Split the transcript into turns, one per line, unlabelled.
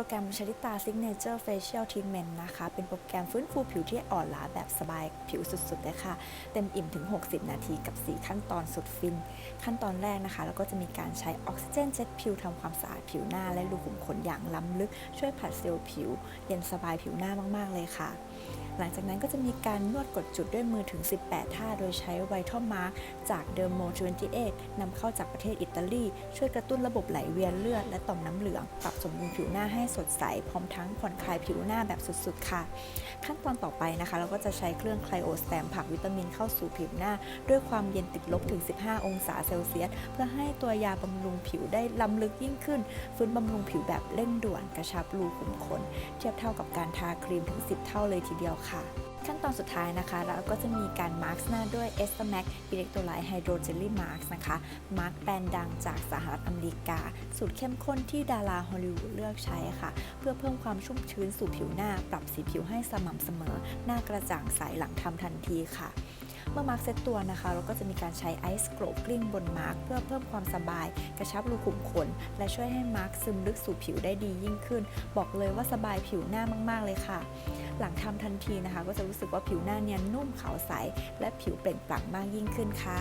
รแกรมชลิตา Signature Facial Treatment นะคะ เป็นโปรแกรมฟื้นฟูผิวที่อ่อนล้าแบบสบายผิวสุดๆเลยค่ะ เต็มอิ่มถึง 60 นาทีกับ 4 ขั้นตอนสุดฟิน ขั้นตอนแรกนะคะเราก็จะมีการใช้ออกซิเจนเจ็ตผิวทำความสะอาดผิวหน้า และรูขุมขนอย่างล้ำลึก ช่วยผัดเซลล์ผิว เย็นสบายผิวหน้ามากๆเลยค่ะ หลังจากนั้นก็จะมีการนวดกดจุดด้วยมือถึง 18 ท่า โดยใช้ไวท์ทอมาร์กจากเดอร์โม28นำเข้าจากประเทศอิตาลี ช่วยกระตุ้นระบบไหลเวียนเลือดและต่อมน้ำเหลือง ปรับสมดุลผิวหน้าให้สดใส พร้อมทั้งผ่อนคลายผิวหน้าแบบสุดๆ ค่ะ ขั้นตอนต่อไปนะคะ เราก็จะใช้เครื่องไคลโอสแตมผักวิตามินเข้าสู่ผิวหน้า ด้วยความเย็นติดลบถึง 15 องศาเซลเซียส เพื่อให้ตัวยาบำรุงผิวได้ล้ำลึกยิ่งขึ้น ฟื้นบำรุงผิวแบบเร่งด่วนกระชับรูขุมขน เทียบเท่ากับการทาครีมถึง 10 เท่าเลยทีเดียวค่ะขั้นตอนสุดท้ายนะคะ เราก็จะมีการมาร์กหน้าด้วย e s t e r m a x Electrolyte Hydro Jelly Mask นะคะ มาร์กแบรนด์ดังจากสหรัฐอเมริกา สูตรเข้มข้นที่ดาราฮอลลีวูดเลือกใช้ค่ะ เพื่อเพิ่มความชุ่มชื้นสู่ผิวหน้า ปรับสีผิวให้สม่ำเสมอ หน้ากระจ่างใสหลังทำทันทีค่ะเมื่อมาร์กเซตตัวนะคะ เราก็จะมีการใช้ไอซ์โกรบกลิ้งบนมาร์กเพื่อเพิ่มความสบาย กระชับรูขุมขน และช่วยให้มาร์กซึมลึกสู่ผิวได้ดียิ่งขึ้น บอกเลยว่าสบายผิวหน้ามาก ๆ เลยค่ะ หลังทำทันทีนะคะ ก็จะรู้สึกว่าผิวหน้าเนียนนุ่มขาวใส และผิวเปล่งปลั่งมากยิ่งขึ้นค่ะ